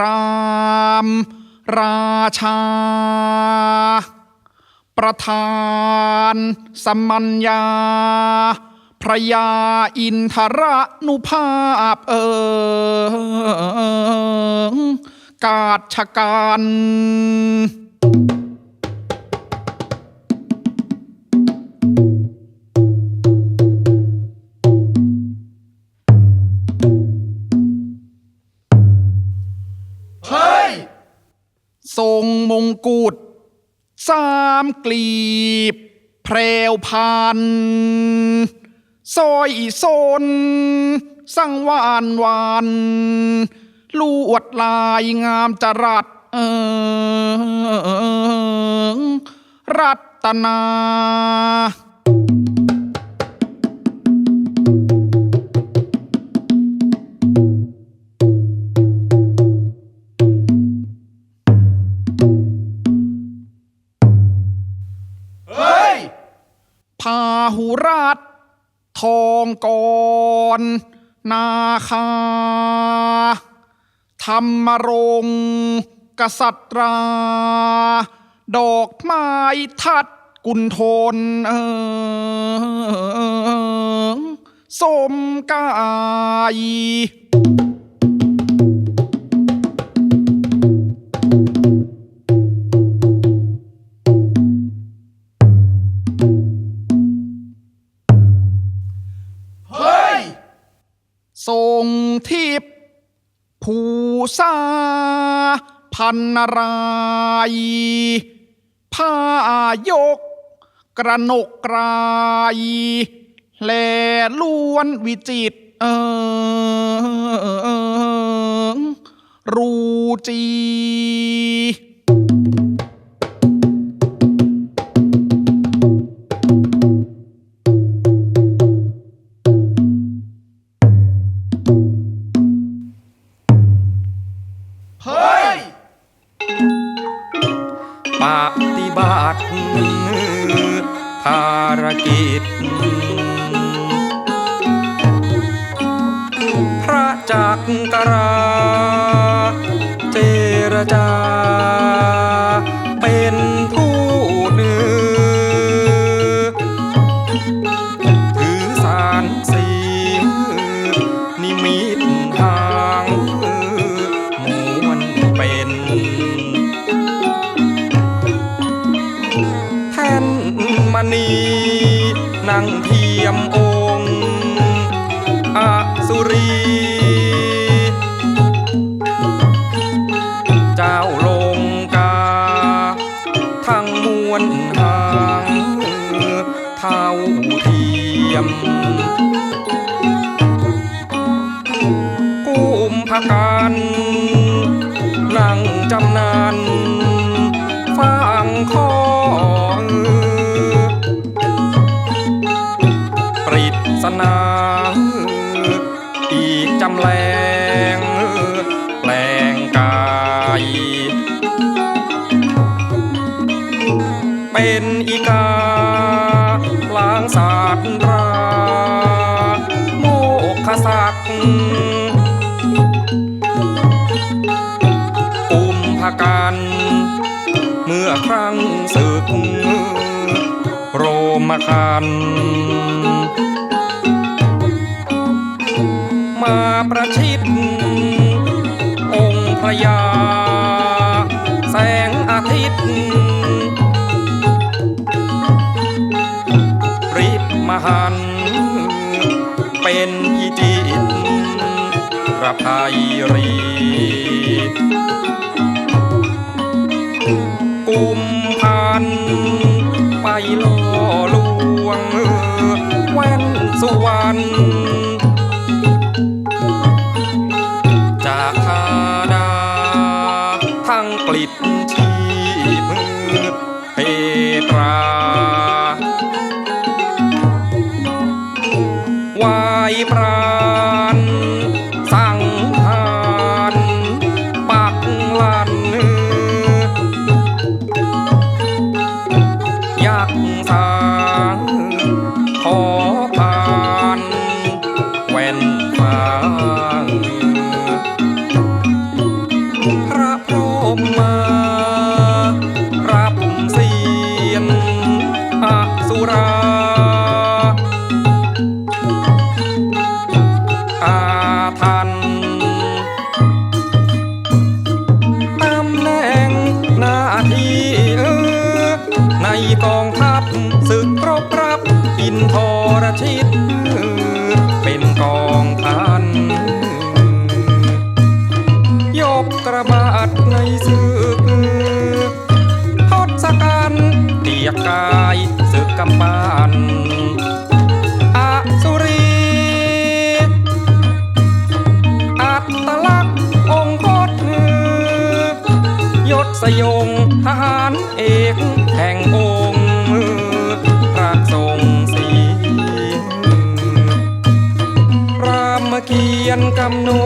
ราม ราชา ประธานสมัญญา พระยาอินทรนุภาพเออกาชกา กลีบแพรวพันซอยโซนสังวานวานลวดลายงามจรัสเออรัตนา พาหุรัตทองกร นาคา ธรรมรงกษัตรา ดอกไม้ทัดกุนทนเออสมกาย ทรงทิพย์ผู้ซาพันรายผ้ายก กระนกกรายแลล้วนวิจิตรเออรูจี จั พกันนั่งจำนาน กุมภกันเมื่อครั้งศึกโรมคันมาประชิดองค์พระยา แสงอาทิตย์ริบมหันเป็นพิจิตรประ ภัยรีกุมพันไปล่อลวงแว่นสุวรรณจากคาดาทั้งกลิดชี ราอาทันตำแหน่งหน้าที่ในกองทัพศึกรบรับอินทรชิต กายศึกกำปานอสุรีอัตลักษณ์องค์พจน์ยศสยงทหารเอกแห่งองค์พระทรงศรีรามเกียรติกำหนดบทกวี